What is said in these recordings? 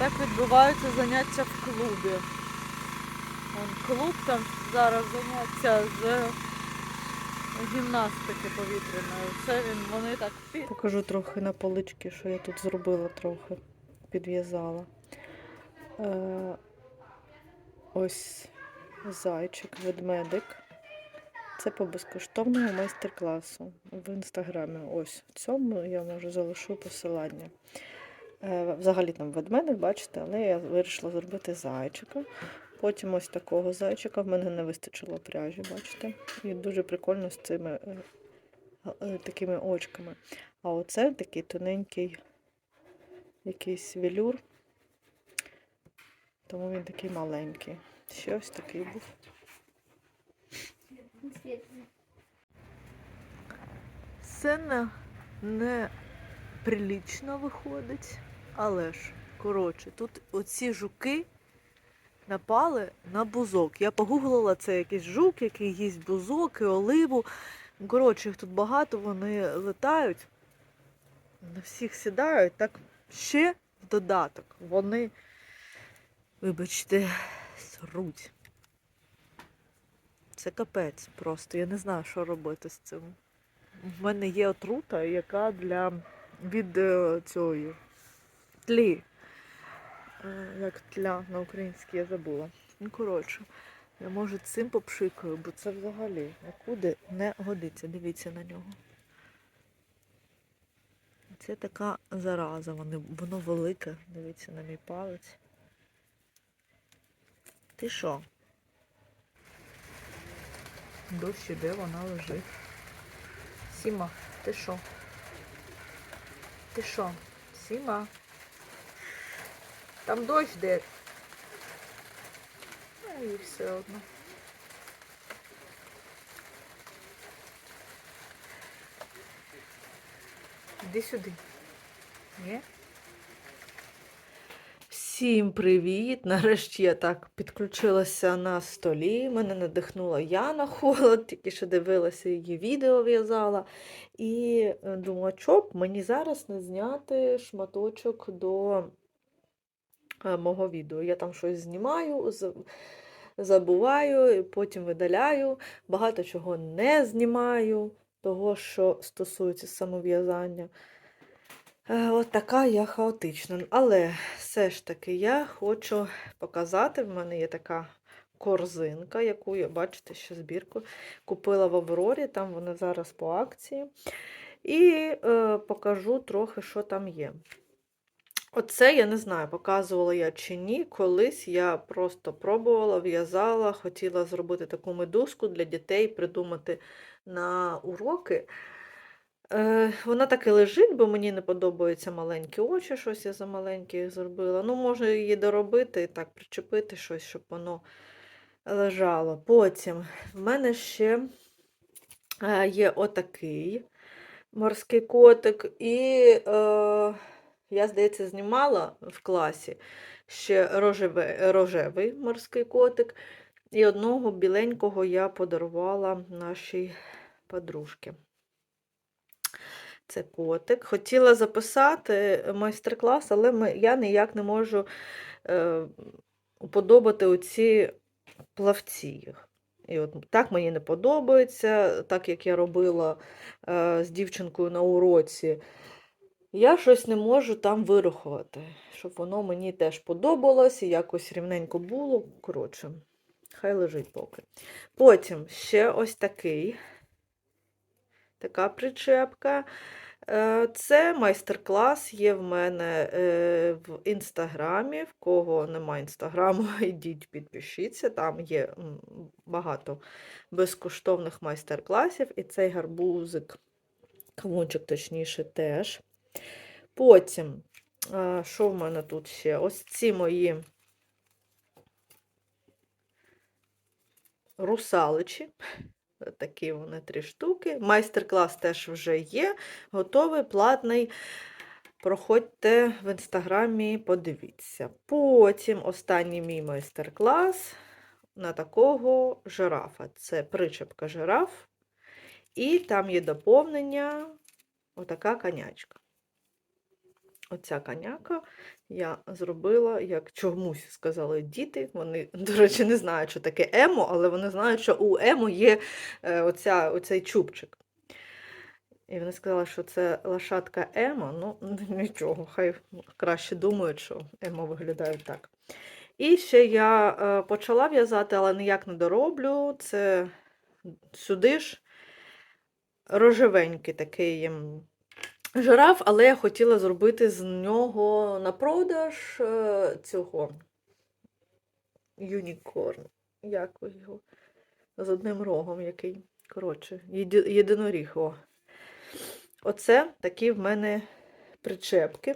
Так відбуваються заняття в клубі. Вон клуб там зараз заняття з гімнастики повітряної. Це він, вони так. Покажу трохи на полички, що я тут зробила трохи. Підв'язала. Е, ось зайчик, ведмедик. Це по безкоштовному майстер-класу в інстаграмі. Ось в цьому я може залишу посилання. Е, Взагалі там ведмедик, бачите, але я вирішила зробити зайчика. Потім ось такого зайчика. В мене не вистачило пряжі, бачите. І дуже прикольно з цими е, е, такими очками. А оце такий тоненький якийсь велюр. Тому він такий маленький. Ще ось такий був. Це не, не виходить, але ж, коротше, тут оці жуки напали на бузок. Я погуглила, це якийсь жук, який їсть бузок і оливу. Коротше, їх тут багато, вони летають, на всіх сідають. Так ще в додаток. Вони, вибачте, сруть. Це капець просто. Я не знаю, що робити з цим. В мене є отрута, яка для від е, цієї тлі. Як тля на українській я забула. Ну, коротше, я може цим попшикаю, бо це взагалі нікуди не годиться. Дивіться на нього. Це така зараза, воно велике. Дивіться на мій палець. Ти що? Дощ іде, вона лежить. Сіма, ти що? Ти що? Сіма? Там дощ йде. А і все одно. Іди сюди. Ні? Всім привіт! Нарешті я так підключилася на столі. Мене надихнула Яна Холод, тільки що дивилася її відео в'язала. І е, думала, що б мені зараз не зняти шматочок до мого відео. Я там щось знімаю, забуваю, потім видаляю. Багато чого не знімаю, того, що стосується самов'язання. Е, От така я хаотична. Але все ж таки я хочу показати. В мене є така корзинка, яку я, бачите, ще збірку купила в Аврорі, там вони зараз по акції. І е, покажу трохи, що там є. Оце я не знаю, показувала я чи ні. Колись я просто пробувала, в'язала, хотіла зробити таку медузку для дітей, придумати на уроки. Е, вона так і лежить, бо мені не подобаються маленькі очі, щось я за маленькі їх зробила. Ну, можу її доробити і так причепити щось, щоб воно лежало. Потім в мене ще е, є отакий морський котик, і е, я, здається, знімала в класі ще рожеве, рожевий морський котик, і одного біленького я подарувала нашій подружці. Це котик. Хотіла записати майстер-клас, але я ніяк не можу е, уподобати оці плавці їх. І от так мені не подобається, так як я робила е, з дівчинкою на уроці. Я щось не можу там вирахувати, щоб воно мені теж подобалось і якось рівненько було. Коротше, хай лежить поки. Потім ще ось такий. Така причепка. Е, Це майстер-клас є в мене е, в інстаграмі. В кого немає інстаграму, йдіть, підпишіться. Там є багато безкоштовних майстер-класів. І цей гарбузик, кавунчик, точніше, теж. Потім, що в мене тут ще? Ось ці мої русаличі. Такі вони три штуки. Майстер-клас теж вже є. Готовий, платний. Проходьте в інстаграмі, подивіться. Потім останній мій майстер-клас на такого жирафа. Це причепка жираф. І там є доповнення отака конячка. Оця коняка я зробила, як чомусь сказали діти. Вони, до речі, не знають, що таке емо, але вони знають, що у емо є е, оця, оцей чубчик. І вони сказали, що це лошадка емо. Ну, нічого, хай краще думають, що емо виглядають так. І ще я е, почала в'язати, але ніяк не дороблю. Це сюди ж рожевенький такий жираф, але я хотіла зробити з нього на продаж е, цього юнікорн. Як його? З одним рогом який. Коротше, єдиноріг. О. Оце такі в мене причепки.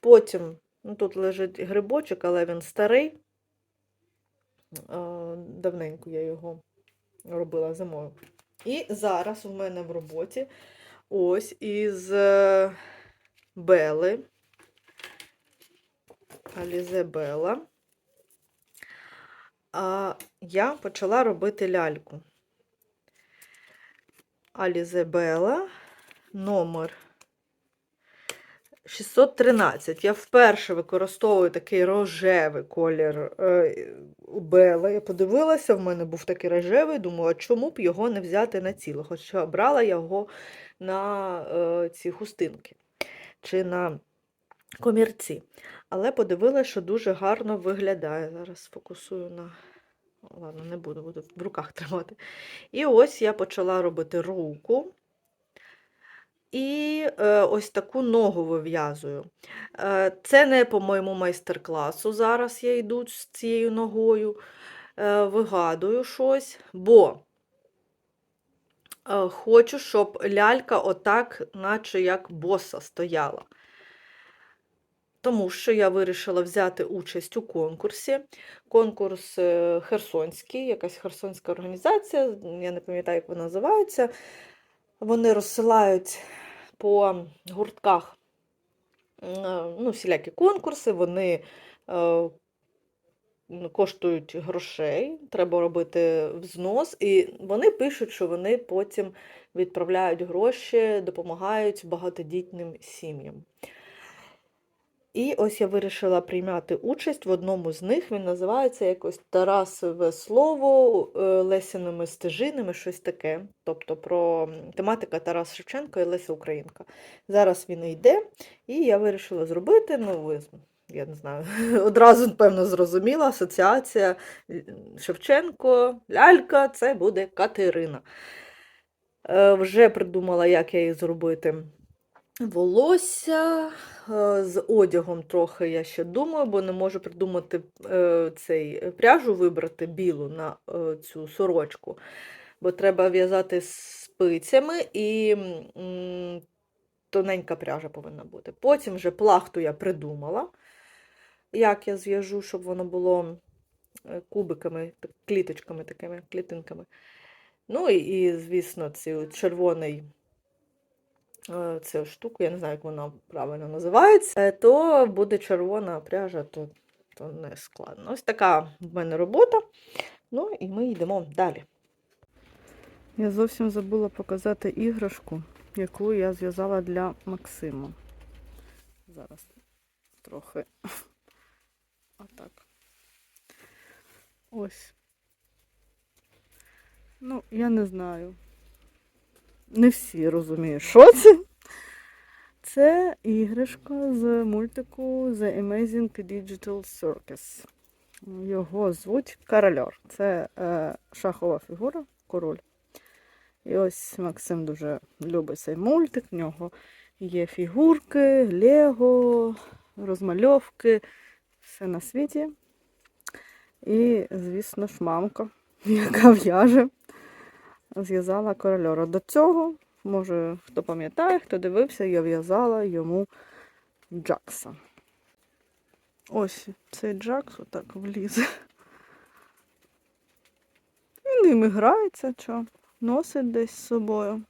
Потім, ну тут лежить грибочок, але він старий. Давненько я його робила зимою. І зараз у мене в роботі ось із е, Бели. Алізе Бела. Я почала робити ляльку. Алізе Бела, номер 613. Я вперше використовую такий рожевий колір е, у Бела. Я подивилася, в мене був такий рожевий, думаю, чому б його не взяти на ціло? Хоча брала його на е, ці хустинки чи на комірці. Але подивилася, що дуже гарно виглядає. Зараз фокусую на. Ладно, не буду, буду в руках тримати. І ось я почала робити руку. І е, ось таку ногу вив'язую. Е, це не по моєму майстер-класу. Зараз я йду з цією ногою, е, вигадую щось, бо хочу, щоб лялька отак, наче як боса стояла. Тому що я вирішила взяти участь у конкурсі. Конкурс Херсонський, якась херсонська організація, я не пам'ятаю, як вона називається. Вони розсилають по гуртках е, ну, всілякі конкурси, вони е, ну, коштують грошей, треба робити взнос, і вони пишуть, що вони потім відправляють гроші, допомагають багатодітним сім'ям. І ось я вирішила прийняти участь в одному з них. Він називається якось Тарасове слово е, Лесяними стежинами, щось таке. Тобто про тематика Тарас Шевченко і Леся Українка. Зараз він йде, і я вирішила зробити. Ну, ви, я не знаю, одразу, певно, зрозуміла. Асоціація Шевченко, лялька це буде Катерина. Е, Вже придумала, як я її зробити. Волосся е, з одягом трохи я ще думаю, бо не можу придумати е, цей е, пряжу вибрати білу на цю сорочку, бо треба в'язати спицями і тоненька пряжа повинна бути. Потім вже плахту я придумала, як я зв'яжу, щоб воно було кубиками, кліточками такими, клітинками. Ну і, звісно, цей червоний цю штуку, я не знаю, як вона правильно називається, е, то буде червона пряжа, то, то не складно. Ось така в мене робота. Ну і ми йдемо далі. Я зовсім забула показати іграшку, яку я зв'язала для Максима. Зараз трохи отак. Ось. Ну, я не знаю. Не всі розуміють, що це. Це іграшка з мультику The Amazing Digital Circus. Його звуть Корольор. Це е, шахова фігура, король. І ось Максим дуже любить цей мультик. В нього є фігурки, лего, розмальовки, все на світі. І, звісно ж, мамка, яка в'яже зв'язала корольора. До цього, може, хто пам'ятає, хто дивився, я в'язала йому Джакса. Ось цей Джакс отак влізе. Він ним грається, що, носить десь з собою.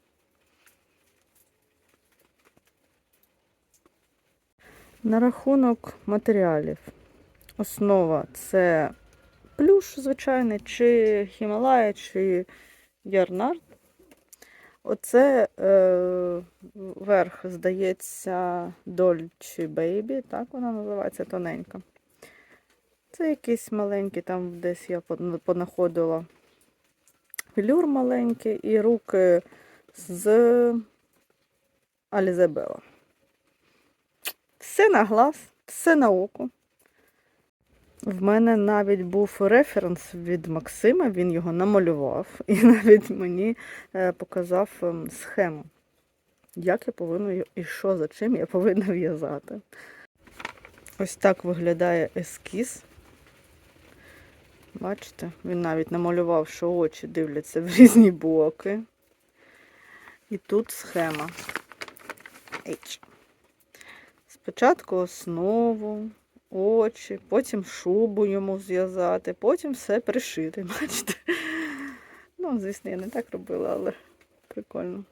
На рахунок матеріалів. Основа це плюш звичайний, чи Хімалая, чи Ярнард. Оце е, верх, здається, Dolce Baby, так вона називається тоненька. Це якийсь маленький, там десь я понаходила філюр маленький і руки з Алізабела. Все на глаз, все на око. В мене навіть був референс від Максима, він його намалював і навіть мені е, показав ем, схему, як я повинна і що за чим я повинна в'язати. Ось так виглядає ескіз. Бачите, він навіть намалював, що очі дивляться в різні боки. І тут схема. Спочатку основу, очі, потім шубу йому зв'язати, потім все пришити. Бачите? Ну, звісно, я не так робила, але прикольно.